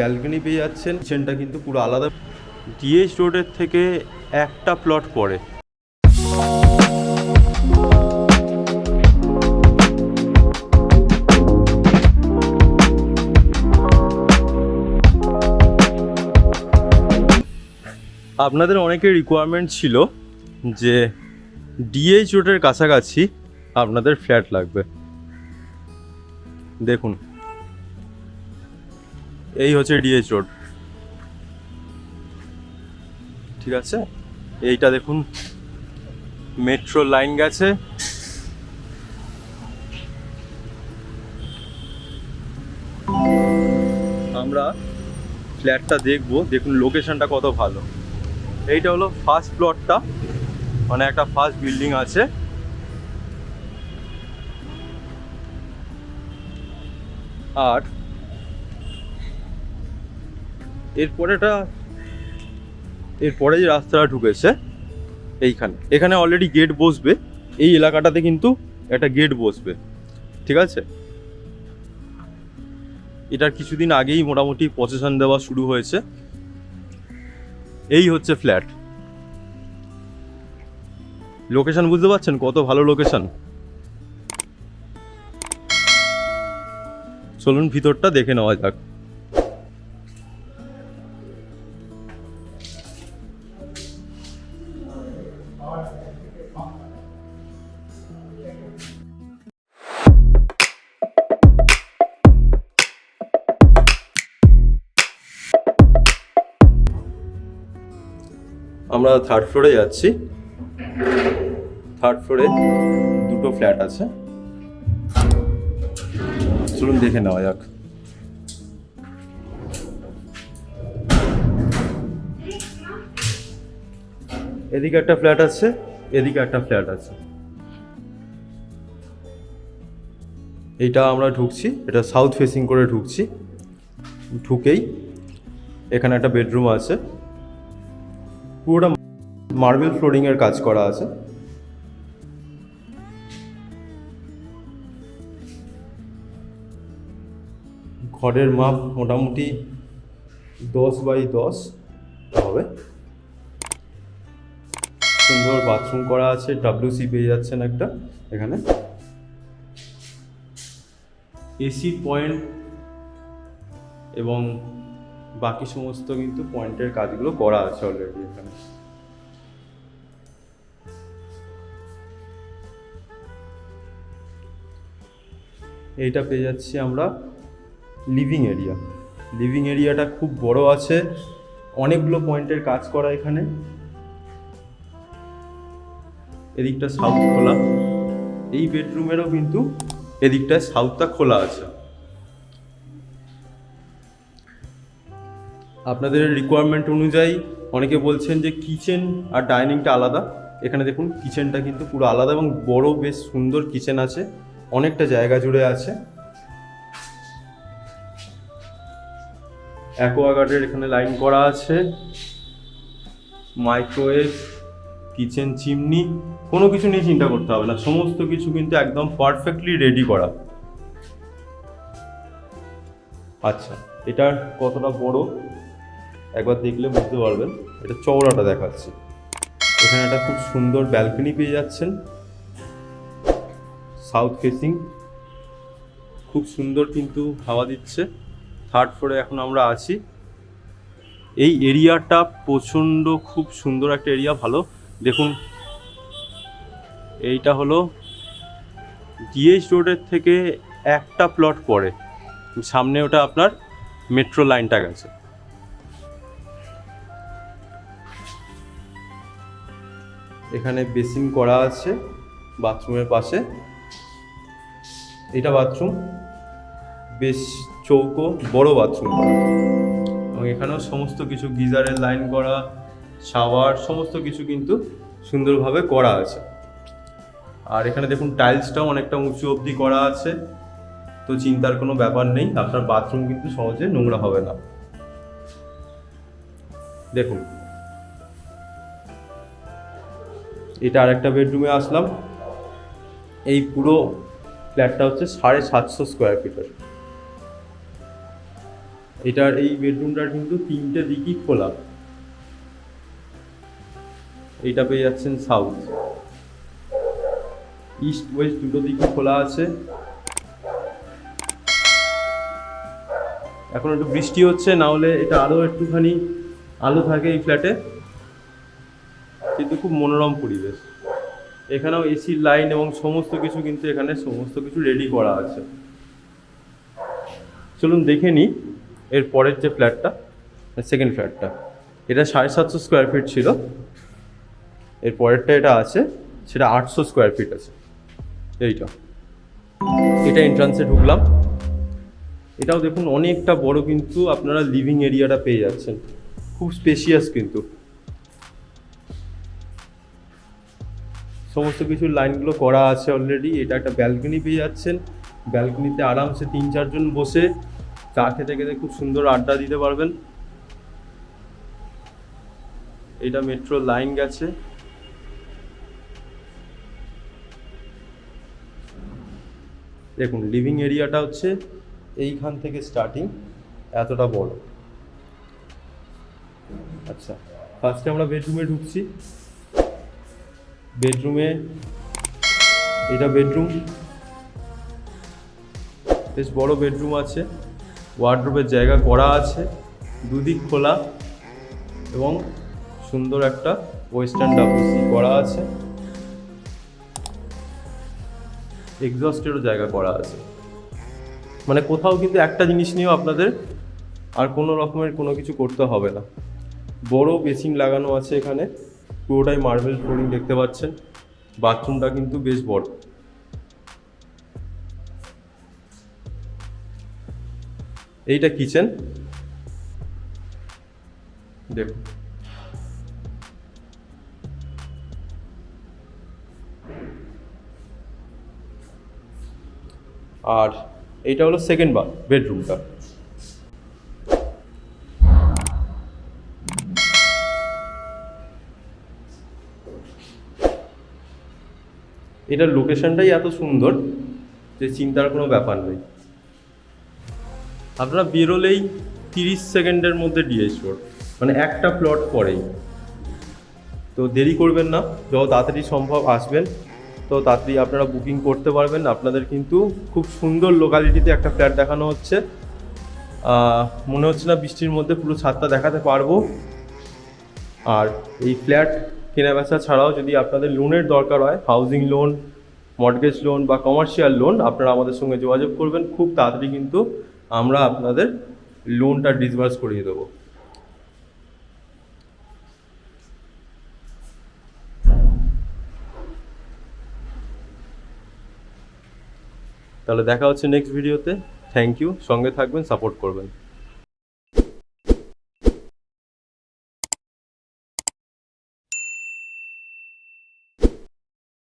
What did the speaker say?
Balcony পেয়ে যাচ্ছেন কিচেনটা কিন্তু পুরো আলাদা। ডিএইচ রোডের থেকে একটা প্লট পড়ে। আপনাদের অনেকের রিকোয়ারমেন্ট ছিল যে ডিএইচ রোডের কাছাকাছি আপনাদের ফ্ল্যাট লাগবে। দেখুন এই হচ্ছে ডিএইচ রোড ঠিক আছে? এইটা দেখুন। মেট্রো লাইন গেছে। আমরা ফ্ল্যাটটা দেখব। দেখুন লোকেশনটা কত ভালো। এইটা হলো ফার্স্ট প্লটটা মানে একটা ফার্স্ট বিল্ডিং আছে। আর এরপরেটা, এরপরে যে রাস্তাটা ঢুকেছে, এইখানে। এখানে অলরেডি গেট বসবে, এই এলাকাটাতে কিন্তু একটা গেট বসবে, ঠিক আছে? এটার কিছুদিন আগেই মোটামুটি পজিশন দেওয়া শুরু হয়েছে। এই হচ্ছে ফ্ল্যাট লোকেশন বুঝতে পারছেন কত ভালো লোকেশন চলুন ভিতরটা দেখে নেওয়া যাক। আমরা থার্ড ফ্লোরে যাচ্ছি। থার্ড ফ্লোরে দুটো ফ্ল্যাট আছে। চলুন দেখে নেওয়া যাক। এদিকে একটা ফ্ল্যাট আছে, এদিকে একটা ফ্ল্যাট আছে। এইটা আমরা ঢুকছি, এটা সাউথ ফেসিং করে ঢুকছি। ঢুকেই এখানে একটা বেডরুম আছে। পুরোটা মার্বেল ফ্লোরিং এর কাজ করা আছে। ঘরের মাপ মোটামুটি দশ বাই দশ হবে। সুন্দর বাথরুম করা আছে ডাব্লিউসি পেয়ে যাচ্ছেন একটা, এখানে। এসি পয়েন্ট এবং বাকি সমস্ত কিন্তু পয়েন্টের কাজগুলো করা আছে অলরেডি এখানে। এইটা পেয়ে যাচ্ছি আমরা লিভিং এরিয়া লিভিং এরিয়াটা খুব বড় আছে, অনেকগুলো পয়েন্টের কাজ করা এখানে। এদিকটা সাউথ খোলা। এই বেডরুমেরও কিন্তু এদিকটায় সাউথটা খোলা আছে। আপনাদের রিকোয়ারমেন্ট অনুযায়ী অনেকে বলছেন যে কিচেন আর ডাইনিংটা আলাদা। এখানে দেখুন কিচেনটা কিন্তু পুরো আলাদা এবং বড় বেশ সুন্দর কিচেন আছে। অনেকটা জায়গা জুড়ে আছে। অ্যাকোয়াগার্ডের এখানে লাইন করা আছে। মাইক্রোওয়েভ কিচেন, চিমনি, কোনো কিছু নিয়ে চিন্তা করতে হবে না। সমস্ত কিছু কিন্তু একদম পারফেক্টলি রেডি করা। আচ্ছা এটা কতটা বড়? একবার দেখলে বুঝতে পারবেন। এটা চওড়াটা দেখাচ্ছি। এখানে একটা খুব সুন্দর ব্যালকনি পেয়ে যাচ্ছেন। সাউথ ফেসিং খুব সুন্দর কিন্তু হাওয়া দিচ্ছে। থার্ড ফ্লোরে এখন আমরা আছি। এই এরিয়াটা প্রচণ্ড খুব সুন্দর একটা এরিয়া ভালো। দেখুন, এইটা হলো ডিএইচ রোডের থেকে একটা প্লট পড়ে সামনে ওটা আপনার মেট্রো লাইনটা গেছে। এখানে বেসিন করা আছে বাথরুমের পাশে। এটা বাথরুম বেশ চৌকো, বড় বাথরুম এবং এখানেও সমস্ত কিছু গিজারের লাইন করা শাওয়ার, সমস্ত কিছু কিন্তু সুন্দরভাবে করা আছে। আর এখানে দেখুন টাইলসটাও অনেকটা উঁচু অবধি করা আছে, তো চিন্তার কোনো ব্যাপার নেই, আপনার বাথরুম কিন্তু সহজে নোংরা হবে না। দেখুন। এটা আরেকটা বেডরুমে আসলাম। এই পুরো ফ্ল্যাটটা হচ্ছে সাড়ে সাতশো স্কোয়ার ফিটের। এটার এই বেডরুমটার কিন্তু তিনটে দিকই খোলা। এইটা পেয়ে যাচ্ছেন সাউথ ইস্ট ওয়েস্ট দুটো দিকই খোলা আছে। এখন একটু বৃষ্টি হচ্ছে, না হলে এটা আরও একটুখানি আলো থাকে এই ফ্ল্যাটে কিন্তু খুব মনোরম পরিবেশ। এখানেও এসির লাইন এবং সমস্ত কিছু কিন্তু এখানে সমস্ত কিছু রেডি করা আছে। চলুন দেখে নিই এর পরের যে ফ্ল্যাটটা সেকেন্ড ফ্ল্যাটটা এটা সাড়ে সাতশো স্কোয়ার ফিট ছিল। এর পরেরটা এটা আছে, সেটা আটশো স্কোয়ার ফিট আছে। এইটা। এটা এন্ট্রান্সে ঢুকলাম। এটাও দেখুন অনেকটা বড় কিন্তু আপনারা লিভিং এরিয়াটা পেয়ে যাচ্ছেন। খুব স্পেশিয়াস কিন্তু। সমস্ত কিছু লাইনগুলো করা আছে অলরেডি এটা একটা ব্যালকনি পেয়ে যাচ্ছেন। ব্যালকনিতে আরামসে তিন চারজন বসে চা খেতে খেতে খুব সুন্দর আড্ডা দিতে পারবেন। এটা মেট্রো লাইন গেছে। দেখুন লিভিং এরিয়াটা হচ্ছে এইখান থেকে স্টার্টিং এতটা বড়। আচ্ছা ফার্স্টে আমরা বেডরুমে ঢুকছি। বেডরুমে এটা বেডরুম বেশ বড় বেডরুম আছে। ওয়ার্ড্রোবের জায়গা করা আছে, দুদিক খোলা এবং সুন্দর একটা ওয়েস্টার্ন ডাব্লিউসি করা আছে। এক্সস্টেরও জায়গা করা আছে। মানে কোথাও কিন্তু একটা জিনিস নিয়েও আপনাদের আর কোনো রকমের কোনো কিছু করতে হবে না। বড় বেসিন লাগানো আছে এখানে, পুরোটাই মার্বেল ফ্লোরিং দেখতে পাচ্ছেন। বাথরুমটা কিন্তু বেশ বড়। এইটা কিচেন। দেখুন। আর এইটা হলো সেকেন্ড বা বেডরুমটা এটার লোকেশনটাই এত সুন্দর যে চিন্তার কোনো ব্যাপার নেই। আপনারা বেরোলেই তিরিশ সেকেন্ডের মধ্যে ডিএস মানে একটা প্লট পরেই। তো দেরি করবেন না, যত তাড়াতাড়ি সম্ভব আসবেন। তো তাড়াতাড়ি আপনারা বুকিং করতে পারবেন। আপনাদের কিন্তু খুব সুন্দর লোকালিটিতে একটা ফ্ল্যাট দেখানো হচ্ছে। মনে হচ্ছে না বৃষ্টির মধ্যে পুরো ছাদটা দেখাতে পারব। আর এই ফ্ল্যাট কেনা বেচা ছাড়াও যদি আপনাদের লোনের দরকার হয় হাউজিং লোন মর্টগেজ লোন বা কমার্শিয়াল লোন আপনারা আমাদের সঙ্গে যোগাযোগ করবেন। খুব তাড়াতাড়ি কিন্তু আমরা আপনাদের লোনটা ডিসবার্স করিয়ে দেবো। তাহলে দেখা হচ্ছে নেক্সট ভিডিওতে থ্যাংক ইউ সঙ্গে থাকবেন সাপোর্ট করবেন।